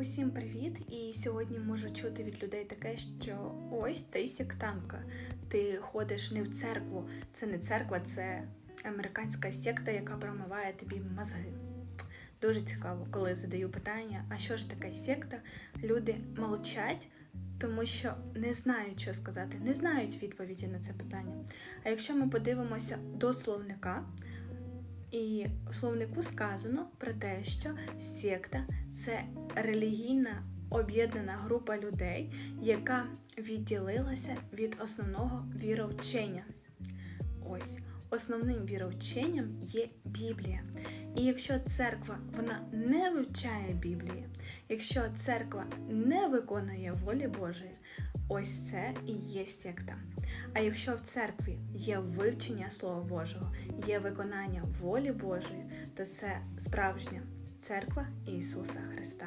Усім привіт! І сьогодні можу чути від людей таке, що ось ти сектантка. Ти ходиш не в церкву. Це не церква, це американська секта, яка промиває тобі мозги. Дуже цікаво, коли задаю питання, а що ж таке секта? Люди мовчать, тому що не знають, що сказати, не знають відповіді на це питання. А якщо ми подивимося до словника, і в словнику сказано про те, що секта це релігійна об'єднана група людей, яка відділилася від основного віровчення. Ось основним віровченням є Біблія. І якщо церква вона не вивчає Біблії, якщо церква не виконує волі Божої, ось це і є секта. А якщо в церкві є вивчення Слова Божого, є виконання волі Божої, то це справжня церква Ісуса Христа.